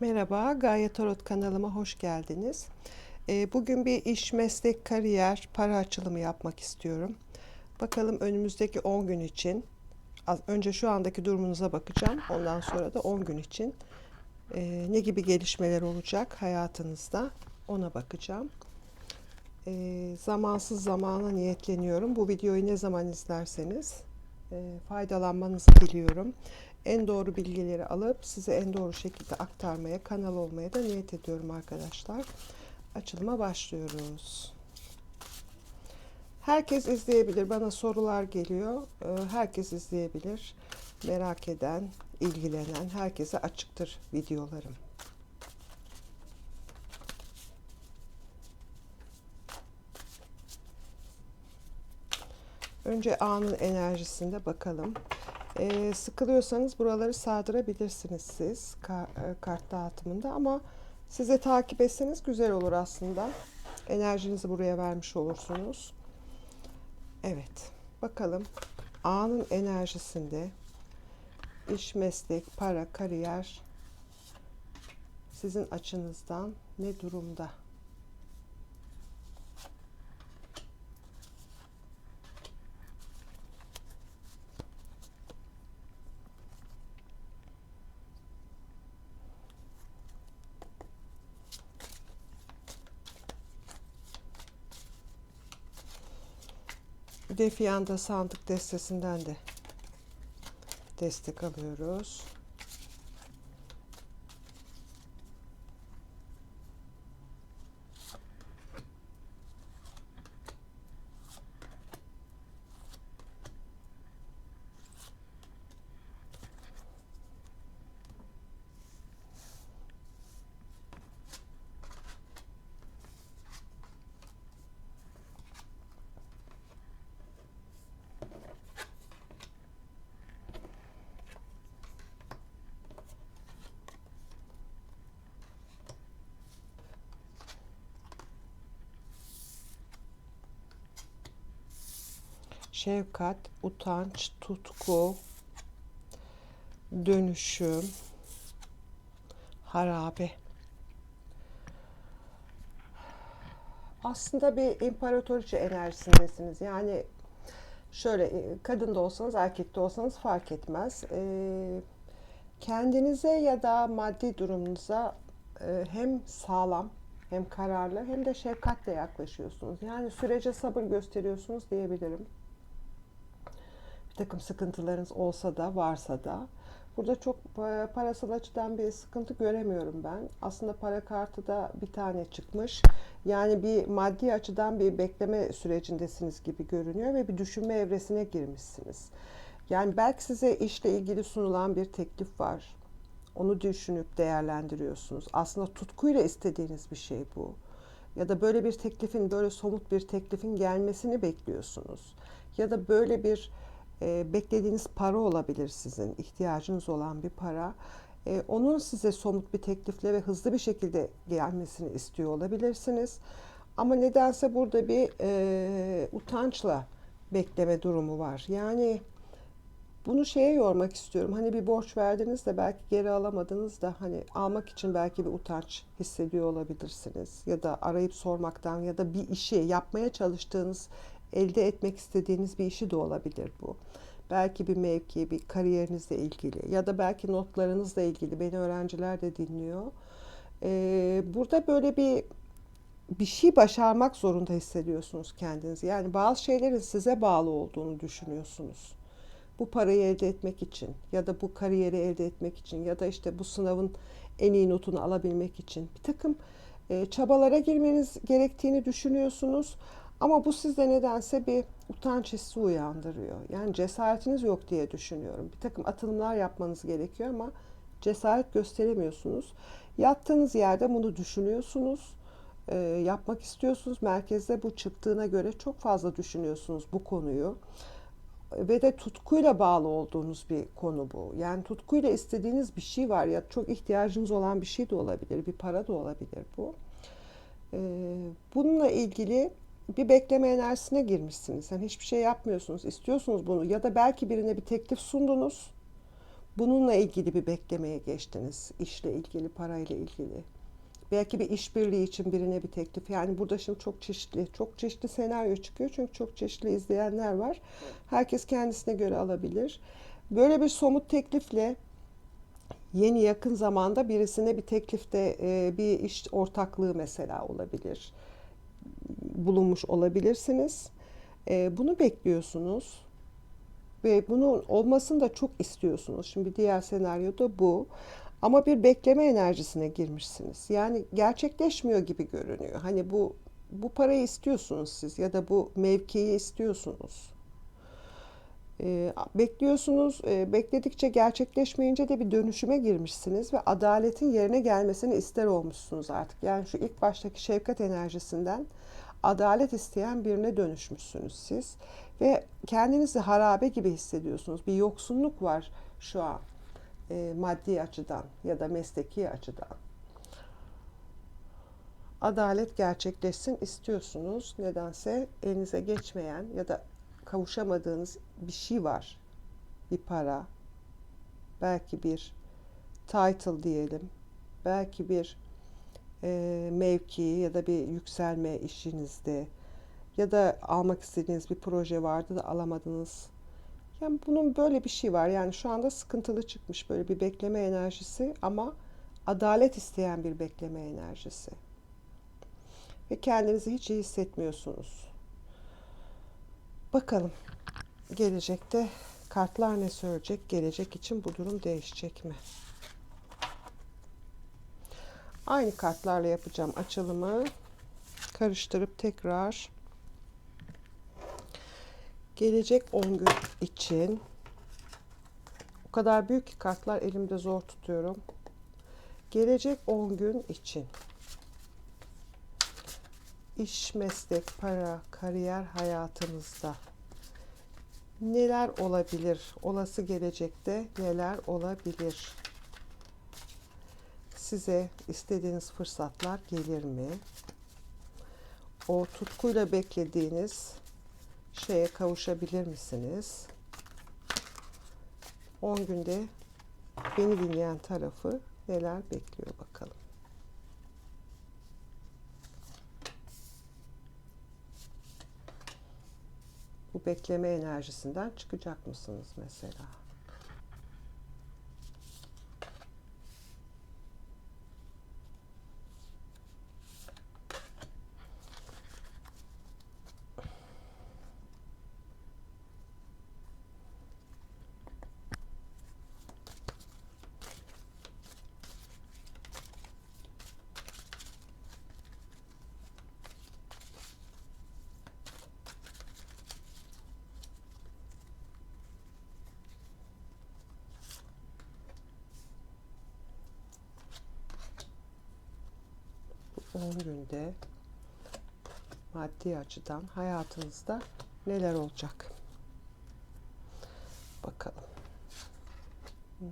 Merhaba, Gaye Tarot kanalıma hoş geldiniz. Ee, Bugün bir iş, meslek, kariyer, para açılımı yapmak istiyorum. Bakalım önümüzdeki 10 gün için, önce şu andaki durumunuza bakacağım. Ondan sonra da 10 gün için e, ne gibi gelişmeler olacak hayatınızda ona bakacağım. E, Zamansız zamana niyetleniyorum. Bu videoyu ne zaman izlerseniz e, faydalanmanızı diliyorum. En doğru bilgileri alıp size en doğru şekilde aktarmaya, kanal olmaya da niyet ediyorum arkadaşlar. Açılıma başlıyoruz. Herkes izleyebilir. Bana sorular geliyor. Ee, Herkes izleyebilir. Merak eden, ilgilenen herkese açıktır videolarım. Önce anın enerjisinde bakalım. Ee, sıkılıyorsanız buraları sardırabilirsiniz siz ka- e, kart dağıtımında ama size takip etseniz güzel olur aslında. Enerjinizi buraya vermiş olursunuz. Evet. Bakalım anın enerjisinde iş, meslek, para, kariyer sizin açınızdan ne durumda? Defiyanda sandık destesinden de destek alıyoruz. Şefkat, utanç, tutku, dönüşüm, harabe. Aslında bir imparatoriçe enerjisindesiniz. Yani şöyle e, kadın da olsanız erkek de olsanız fark etmez. Ee, kendinize ya da maddi durumunuza e, hem sağlam hem kararlı hem de şefkatle yaklaşıyorsunuz. Yani sürece sabır gösteriyorsunuz diyebilirim takım sıkıntılarınız olsa da varsa da burada çok parasal açıdan bir sıkıntı göremiyorum ben. Aslında para kartı da bir tane çıkmış. Yani bir maddi açıdan bir bekleme sürecindesiniz gibi görünüyor ve bir düşünme evresine girmişsiniz. Yani belki size işle ilgili sunulan bir teklif var. Onu düşünüp değerlendiriyorsunuz. Aslında tutkuyla istediğiniz bir şey bu. Ya da böyle bir teklifin, böyle somut bir teklifin gelmesini bekliyorsunuz. Ya da böyle bir e, beklediğiniz para olabilir sizin, ihtiyacınız olan bir para. E, onun size somut bir teklifle ve hızlı bir şekilde gelmesini istiyor olabilirsiniz. Ama nedense burada bir e, utançla bekleme durumu var. Yani bunu şeye yormak istiyorum. Hani bir borç verdiniz de belki geri alamadınız da hani almak için belki bir utanç hissediyor olabilirsiniz. Ya da arayıp sormaktan ya da bir işi yapmaya çalıştığınız elde etmek istediğiniz bir işi de olabilir bu. Belki bir mevki, bir kariyerinizle ilgili ya da belki notlarınızla ilgili. Beni öğrenciler de dinliyor. Ee, burada böyle bir bir şey başarmak zorunda hissediyorsunuz kendinizi. Yani bazı şeylerin size bağlı olduğunu düşünüyorsunuz. Bu parayı elde etmek için ya da bu kariyeri elde etmek için ya da işte bu sınavın en iyi notunu alabilmek için bir takım e, çabalara girmeniz gerektiğini düşünüyorsunuz. Ama bu sizde nedense bir utanç hissi uyandırıyor. Yani cesaretiniz yok diye düşünüyorum. Bir takım atılımlar yapmanız gerekiyor ama cesaret gösteremiyorsunuz. Yattığınız yerde bunu düşünüyorsunuz. E, yapmak istiyorsunuz. Merkezde bu çıktığına göre çok fazla düşünüyorsunuz bu konuyu. Ve de tutkuyla bağlı olduğunuz bir konu bu. Yani tutkuyla istediğiniz bir şey var ya çok ihtiyacınız olan bir şey de olabilir. Bir para da olabilir bu. E, bununla ilgili bir bekleme enerjisine girmişsiniz. Yani hiçbir şey yapmıyorsunuz, istiyorsunuz bunu ya da belki birine bir teklif sundunuz. Bununla ilgili bir beklemeye geçtiniz. İşle ilgili, parayla ilgili. Belki bir işbirliği için birine bir teklif. Yani burada şimdi çok çeşitli, çok çeşitli senaryo çıkıyor. Çünkü çok çeşitli izleyenler var. Herkes kendisine göre alabilir. Böyle bir somut teklifle yeni yakın zamanda birisine bir teklifte e, bir iş ortaklığı mesela olabilir. Bulunmuş olabilirsiniz. E, bunu bekliyorsunuz ve bunun olmasını da çok istiyorsunuz. Şimdi diğer senaryoda bu. Ama bir bekleme enerjisine girmişsiniz. Yani gerçekleşmiyor gibi görünüyor. Hani bu bu parayı istiyorsunuz siz ya da bu mevkiyi istiyorsunuz. Ee, bekliyorsunuz, e, bekledikçe gerçekleşmeyince de bir dönüşüme girmişsiniz ve adaletin yerine gelmesini ister olmuşsunuz artık. Yani şu ilk baştaki şefkat enerjisinden adalet isteyen birine dönüşmüşsünüz siz ve kendinizi harabe gibi hissediyorsunuz. Bir yoksunluk var şu an e, maddi açıdan ya da mesleki açıdan. Adalet gerçekleşsin istiyorsunuz. Nedense elinize geçmeyen ya da kavuşamadığınız bir şey var. Bir para, belki bir title diyelim, belki bir e, mevki ya da bir yükselme işinizde ya da almak istediğiniz bir proje vardı da alamadınız. Yani bunun böyle bir şey var. Yani şu anda sıkıntılı çıkmış böyle bir bekleme enerjisi ama adalet isteyen bir bekleme enerjisi. Ve kendinizi hiç iyi hissetmiyorsunuz. Bakalım gelecekte kartlar ne söyleyecek? Gelecek için bu durum değişecek mi? Aynı kartlarla yapacağım açılımı. Karıştırıp tekrar gelecek 10 gün için o kadar büyük ki kartlar elimde zor tutuyorum. Gelecek 10 gün için iş, meslek, para, kariyer hayatınızda neler olabilir? Olası gelecekte neler olabilir? Size istediğiniz fırsatlar gelir mi? O tutkuyla beklediğiniz şeye kavuşabilir misiniz? 10 günde beni dinleyen tarafı neler bekliyor bakalım. Bu bekleme enerjisinden çıkacak mısınız mesela? 10 günde maddi açıdan hayatınızda neler olacak? Bakalım. Hmm.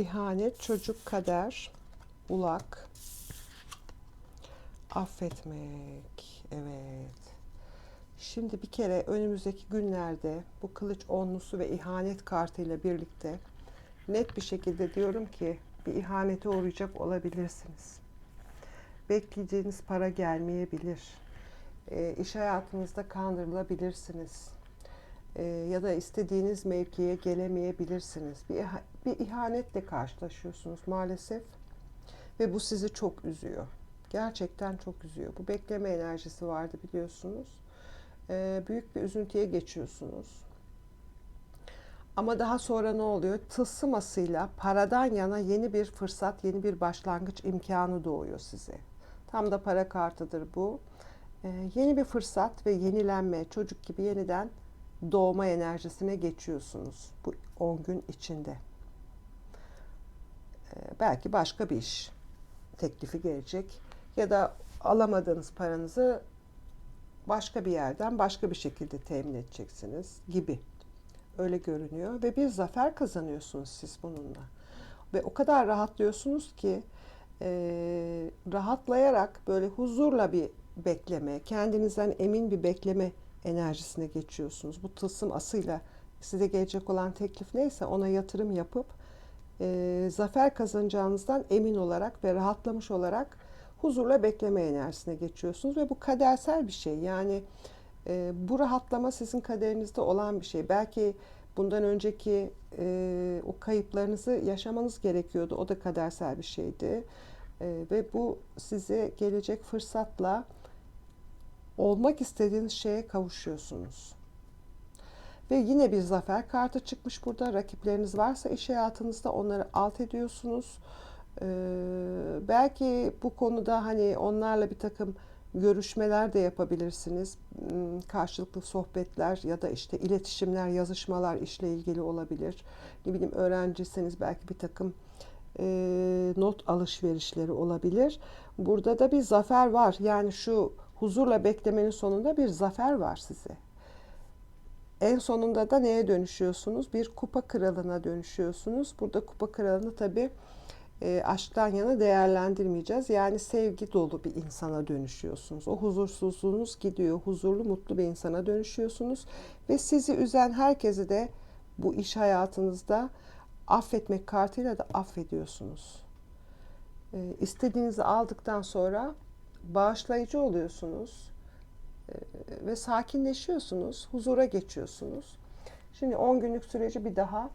İhanet, çocuk, kader, ulak, affetmek, evet. Şimdi bir kere önümüzdeki günlerde bu kılıç onlusu ve ihanet kartıyla birlikte net bir şekilde diyorum ki bir ihanete uğrayacak olabilirsiniz. Bekleyeceğiniz para gelmeyebilir. E, iş hayatınızda kandırılabilirsiniz. E, ya da istediğiniz mevkiye gelemeyebilirsiniz. Bir, bir ihanetle karşılaşıyorsunuz maalesef. Ve bu sizi çok üzüyor. Gerçekten çok üzüyor. Bu bekleme enerjisi vardı biliyorsunuz. E, büyük bir üzüntüye geçiyorsunuz. Ama daha sonra ne oluyor? Tılsımasıyla paradan yana yeni bir fırsat, yeni bir başlangıç imkanı doğuyor size. Tam da para kartıdır bu. Ee, yeni bir fırsat ve yenilenme, çocuk gibi yeniden doğma enerjisine geçiyorsunuz bu 10 gün içinde. Ee, belki başka bir iş teklifi gelecek ya da alamadığınız paranızı başka bir yerden başka bir şekilde temin edeceksiniz gibi. Öyle görünüyor ve bir zafer kazanıyorsunuz siz bununla. Ve o kadar rahatlıyorsunuz ki e, rahatlayarak böyle huzurla bir bekleme, kendinizden emin bir bekleme enerjisine geçiyorsunuz. Bu tılsım asıyla size gelecek olan teklif neyse ona yatırım yapıp e, zafer kazanacağınızdan emin olarak ve rahatlamış olarak huzurla bekleme enerjisine geçiyorsunuz ve bu kadersel bir şey. Yani e, bu rahatlama sizin kaderinizde olan bir şey. Belki bundan önceki e, o kayıplarınızı yaşamanız gerekiyordu. O da kadersel bir şeydi. E, ve bu size gelecek fırsatla olmak istediğiniz şeye kavuşuyorsunuz. Ve yine bir zafer kartı çıkmış burada. Rakipleriniz varsa iş hayatınızda onları alt ediyorsunuz. Ee, belki bu konuda hani onlarla bir takım görüşmeler de yapabilirsiniz. Hmm, Karşılıklı sohbetler ya da işte iletişimler, yazışmalar işle ilgili olabilir. Ne bileyim öğrencisiniz belki bir takım e, not alışverişleri olabilir. Burada da bir zafer var. Yani şu huzurla beklemenin sonunda bir zafer var size. En sonunda da neye dönüşüyorsunuz? Bir kupa kralına dönüşüyorsunuz. Burada kupa kralını tabii e, aşktan yana değerlendirmeyeceğiz. Yani sevgi dolu bir insana dönüşüyorsunuz. O huzursuzluğunuz gidiyor. Huzurlu, mutlu bir insana dönüşüyorsunuz. Ve sizi üzen herkesi de bu iş hayatınızda affetmek kartıyla da affediyorsunuz. E, istediğinizi aldıktan sonra bağışlayıcı oluyorsunuz ve sakinleşiyorsunuz, huzura geçiyorsunuz. Şimdi 10 günlük süreci bir daha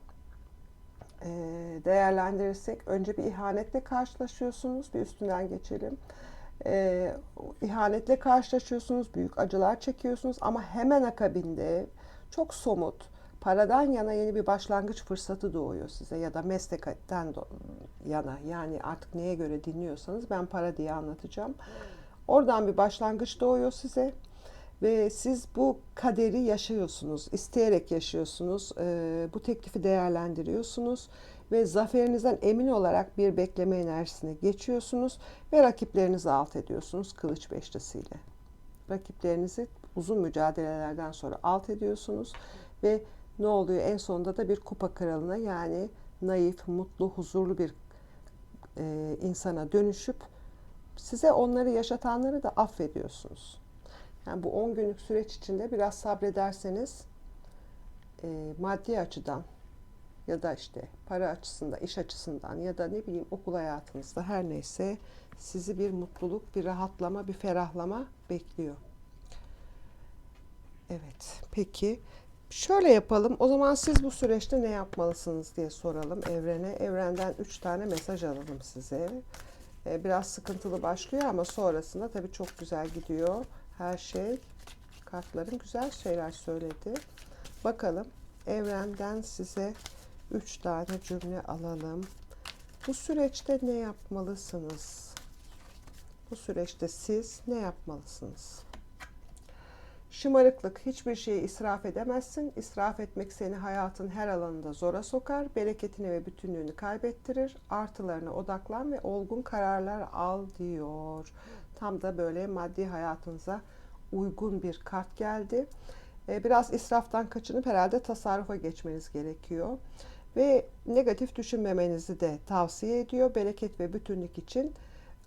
e, değerlendirirsek önce bir ihanetle karşılaşıyorsunuz. Bir üstünden geçelim. E, ihanetle karşılaşıyorsunuz, büyük acılar çekiyorsunuz ama hemen akabinde çok somut, paradan yana yeni bir başlangıç fırsatı doğuyor size ya da meslekten yana yani artık neye göre dinliyorsanız ben para diye anlatacağım. Oradan bir başlangıç doğuyor size ve siz bu kaderi yaşıyorsunuz, isteyerek yaşıyorsunuz, e, bu teklifi değerlendiriyorsunuz ve zaferinizden emin olarak bir bekleme enerjisine geçiyorsunuz ve rakiplerinizi alt ediyorsunuz kılıç beşlisiyle. Rakiplerinizi uzun mücadelelerden sonra alt ediyorsunuz ve ne oluyor? En sonunda da bir kupa kralına yani naif, mutlu, huzurlu bir e, insana dönüşüp size onları yaşatanları da affediyorsunuz. Yani bu 10 günlük süreç içinde biraz sabrederseniz e, maddi açıdan ya da işte para açısından, iş açısından ya da ne bileyim okul hayatınızda her neyse sizi bir mutluluk, bir rahatlama, bir ferahlama bekliyor. Evet, peki şöyle yapalım. O zaman siz bu süreçte ne yapmalısınız diye soralım evrene. Evrenden 3 tane mesaj alalım size. Ee, biraz sıkıntılı başlıyor ama sonrasında tabii çok güzel gidiyor her şey. Kartların güzel şeyler söyledi. Bakalım evrenden size 3 tane cümle alalım. Bu süreçte ne yapmalısınız? Bu süreçte siz ne yapmalısınız? Şımarıklık, hiçbir şeyi israf edemezsin. İsraf etmek seni hayatın her alanında zora sokar, bereketini ve bütünlüğünü kaybettirir. Artılarına odaklan ve olgun kararlar al diyor. Tam da böyle maddi hayatınıza uygun bir kart geldi. Ee, biraz israftan kaçınıp herhalde tasarrufa geçmeniz gerekiyor. Ve negatif düşünmemenizi de tavsiye ediyor. Bereket ve bütünlük için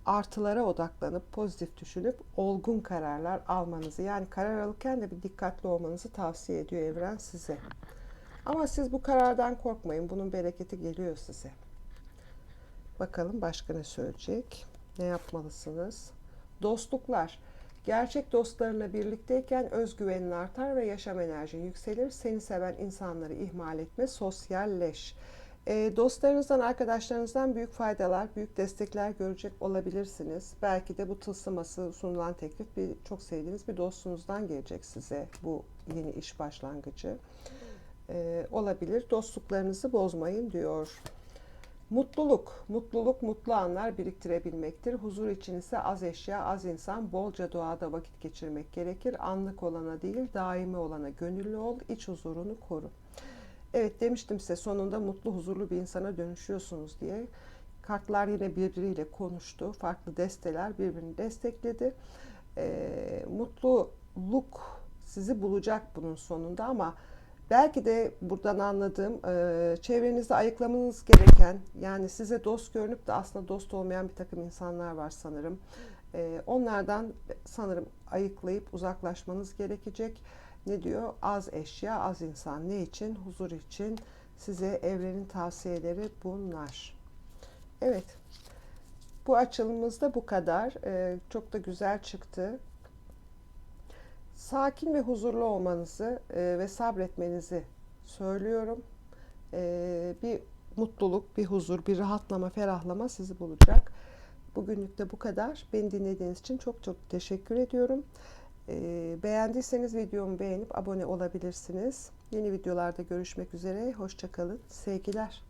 artılara odaklanıp pozitif düşünüp olgun kararlar almanızı yani karar alırken de bir dikkatli olmanızı tavsiye ediyor evren size. Ama siz bu karardan korkmayın. Bunun bereketi geliyor size. Bakalım başka ne söyleyecek? Ne yapmalısınız? Dostluklar. Gerçek dostlarına birlikteyken özgüvenin artar ve yaşam enerjin yükselir. Seni seven insanları ihmal etme, sosyalleş. E, dostlarınızdan, arkadaşlarınızdan büyük faydalar, büyük destekler görecek olabilirsiniz. Belki de bu tılsıması sunulan teklif bir çok sevdiğiniz bir dostunuzdan gelecek size bu yeni iş başlangıcı. E, olabilir. Dostluklarınızı bozmayın diyor. Mutluluk, mutluluk mutlu anlar biriktirebilmektir. Huzur için ise az eşya, az insan, bolca doğada vakit geçirmek gerekir. Anlık olana değil, daimi olana gönüllü ol, iç huzurunu koru. Evet demiştim size sonunda mutlu, huzurlu bir insana dönüşüyorsunuz diye. Kartlar yine birbiriyle konuştu. Farklı desteler birbirini destekledi. Mutlu, mutluluk sizi bulacak bunun sonunda ama belki de buradan anladığım e, çevrenizde ayıklamanız gereken yani size dost görünüp de aslında dost olmayan bir takım insanlar var sanırım. E, onlardan sanırım ayıklayıp uzaklaşmanız gerekecek. Ne diyor? Az eşya, az insan. Ne için? Huzur için. Size evrenin tavsiyeleri bunlar. Evet. Bu açılımımız da bu kadar. Ee, çok da güzel çıktı. Sakin ve huzurlu olmanızı e, ve sabretmenizi söylüyorum. Ee, bir mutluluk, bir huzur, bir rahatlama, ferahlama sizi bulacak. Bugünlük de bu kadar. Beni dinlediğiniz için çok çok teşekkür ediyorum. Ee, beğendiyseniz videomu beğenip abone olabilirsiniz. Yeni videolarda görüşmek üzere. Hoşçakalın. Sevgiler.